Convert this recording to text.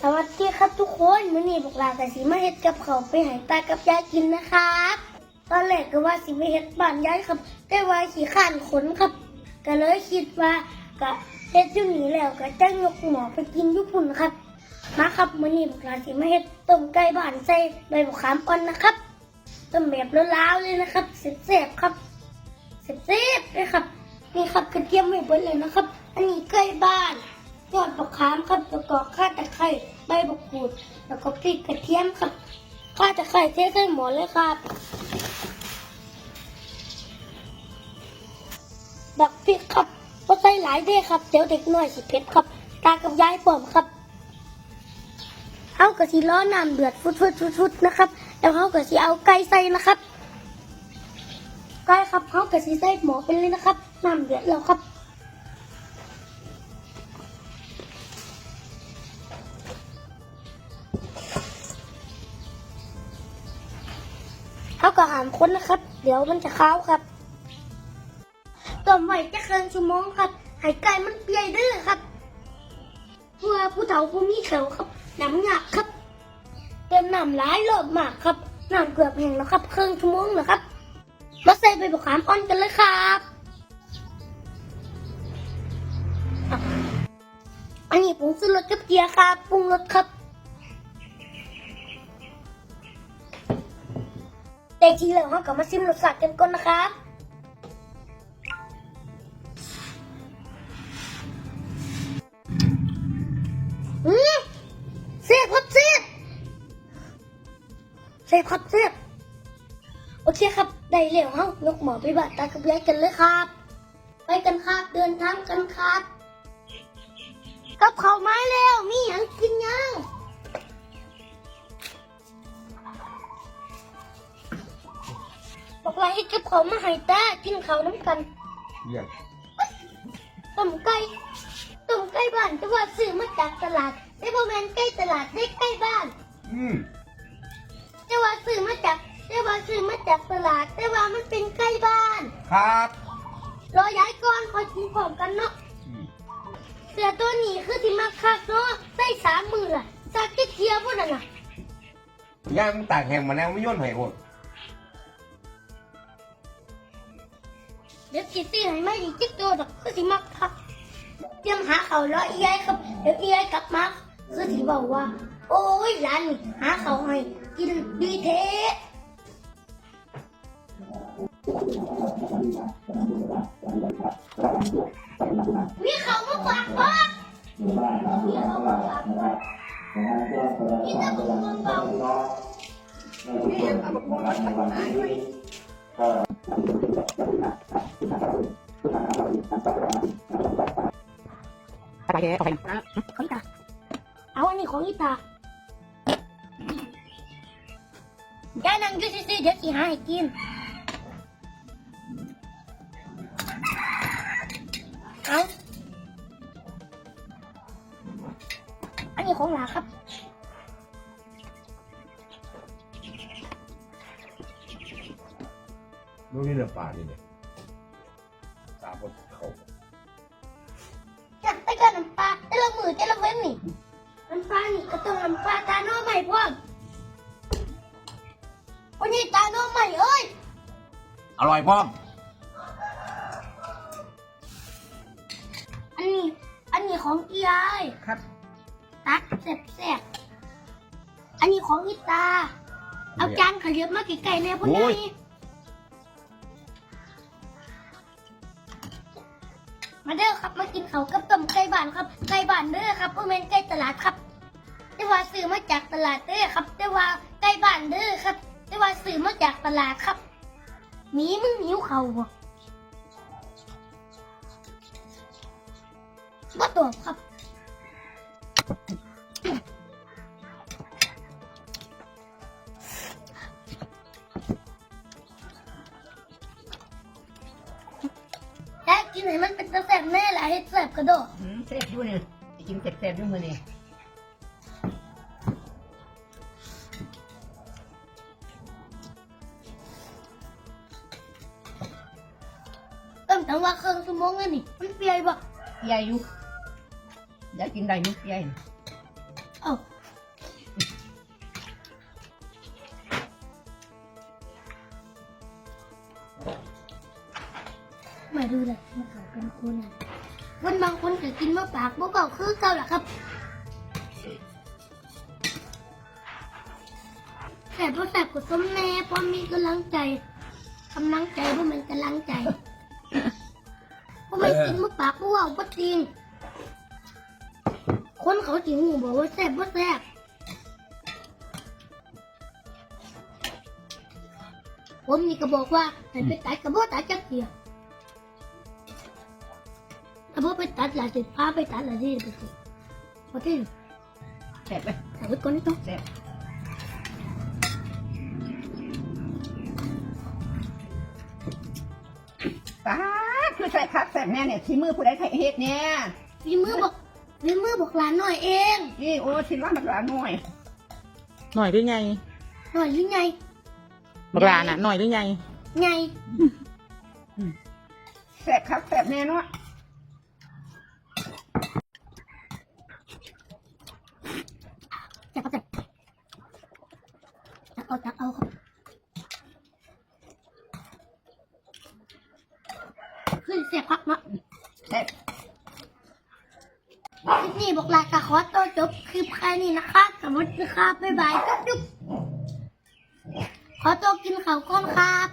สวัสดีครับทุกคนมื้อนี้พวกเราแต่สีมาเฮ็ดกับเขาไปให้ตากับยายกินนะครับ ตอนแรกก็ว่าสิมาเฮ็ดบ้านยายครับ แต่ว่าขี้ข้านขนครับ ก็เลยคิดว่าก็เฮ็ดอยู่นี่แล้วก็จะยกหมอไปกินญี่ปุ่นครับ มาครับมื้อนี้พวกเราสิมาเฮ็ดต้มไก่บ้านใส่ใบมะขามอ่อนนะครับต้มแบบล้าวๆเลยนะครับเสียบๆครับเสียบๆเลยครับนี่ครับกระเทียมไม่เบิดเลยนะครับ อันนี้ไก่บ้าน ยอดมะขามครับแล้วก็ข้าตะไคร้ใบมะกรูด แล้วก็พริกกระเทียมครับข้าตะไคร้เทใส่หมดเลยครับบักพริกครับก็ใส่หลายเด้ครับเดี๋ยวเด็กน้อยสิเผ็ดครับ ตากับยายผมครับเขาก็สิล้อน้ำเดือดฟุดฟุดฟุดฟุดนะครับ แล้วเขาก็สิเอาไก่ใส่นะครับไก่ครับเขาก็สิใส่หมอไปเลยนะครับน้ำเดือดแล้วครับ เขาก็หามค้นนะครับ เดี๋ยวมันจะเข้าครับต้มไว้จะเคิงชั่วโมงครับห้ไก่มันเปียเด้อครับเพื่อผู้เฒ่าผู้มีเขาครับน้ำหนักครับเติมน้ำหลายรอบมากครับน้ำเกือบแห้งแล้วครับเครึ่องชั่วโมงแล้วครับมาใส่ใบมะขามอ่อนกันเลยครับอันนี้ผงชูรสกับเกลือครับปรุงรสครับ แต่ทีเหลือเขากลับมาชิมรสชาติกันก่อนนะครับอืมเสียบครับเสียบเสียบครับเสียบโอเคครับ ได้เร็วเฮายกหมอไปบัตรตากับยายกันเลยครับ ไปกันครับเดินทางกันครับ กับเขาไม้แล้ว มีอย่างกินยัง บอกว่าให้เก็บของมาให้ตากินเขาวน้ำกัน เยี่ยมต้มไก่ต้มไก่บ้านแต่ว่าซื้อมาจากตลาดแต่พอแมนใกล้ตลาดได้ใกล้บ้านอืมแต่ว่าซื้อมาจากแต่ว่าซื้อมาจากตลาดแต่ว่ามันเป็นใกล้บ้าน ครับรอย้ายก่อนคอยกินพร้อมกันเนาะอืมเสือตัวนี้คือที่มาคักเนาะใส่สามมือล่ะจากที่เทียบพวกนั้นน่ะย่างมึงตากแห้งมาแล้วไม่ย่นไห้โอด เดี๋ยวกินตีให้ไม่ดีจิ๊กโตดอกคือที่มาคักเตรียมหาเขาแล้วอียายครับเดี๋ยวอียายกลับมาคือที่บอกว่า โอ้ยหลานนี่หาเขาให้กินดีเทมีเขามาฝากพ่อมีเขามาฝากพ่อมีแต่บุญเบา ๆของอีตาเอาอันนี้ของอีตาแกนั่งอยูซื่อๆเดี๋ยวสิหาให้กินเอาอันนี้ของหลาครับ นู่นนี่เนื้อปลานี่เนี่ยตาบดเขาจัดไปกับน้ำปลาแต่ละมือแต่ละเว้นนี่น้ำปลานี่ก็ต้องน้ำปลาตาโน่ใหม่พวกวันนี้ตาโน่ใหม่เอ้ยอร่อยพ่อมอันนี้ อันนี้ของอียายครับ ตักแซ่บๆอันนี้ของอีตา เอาจานขยับมาไกลๆแน่พวกนี้ มาเด้อครับมากินเขากับต้มไก่บ้านครับไก่บ้านเด้อครับเพื่อแม่นไก่ตลาดครับแต่ว่าซื้อมาจากตลาดเด้อครับ แต่ว่าไก่บ้านเด้อครับ แต่ว่าซื้อมาจากตลาดครับมีมึงหิวเขาบ่บ่ตอบครับ กินให้มันเป็นตะแสบแน่แหละให้แสบกระโดดอืมเสร็จอยู่เนี่ยจะกินเสร็จๆด้วยมือนี่เอิ่มแต่ว่าเครื่องสมองอันนี่มันเปียบ่ยายอยู่อยากกินได้อยุกยายาดูเลยมาขาวเป็นคนอะคนบางคนก็กินมะปากบ่เบาคือเก่าล่ะครับแต่พอแสบกดส้มแน่เพอมีกำลังใจกำลังใจพราะมันกำลังใจพราะมันกินมะปากบ่เบาบ่จริง คนเขาจิหูบอกว่าแซ่บว่าแซ่บผมนี่ก็บอกว่าให้ไปตัดกระบอกตัดจักเดียว กระบอกไปตัดหลายสิพาไปตัดหลายสิไปสิพอที่แซ่บไหมใส่ไว้ก่อนนี่ต้องแซ่บตาคือใส่คักแซ่บแน่เนี่ยที่มือผู้ใดไทยเฮ็ดเนี่ยฝีมือบอกฝีมือบอกหลานหน่อยเองนี่โอ้ชิ้นว่ามันหลาหน่อยหน่อยหรือไงหน่อยหรือไงบักลาน่ะหน่อยหรือไงไงแซ่บคักแซ่บแน่เนาะ จับเอาจับจับเอาจับเอาขึ้นเสียบพักเนาะแซ่บคลิปนี้บอกลากะขอตัวจบคลิปแค่นี้นะคะกับวันนี้ครับบ๊ายบายจุ๊บจุ๊บขอตัวกินข้าวก่อนครับ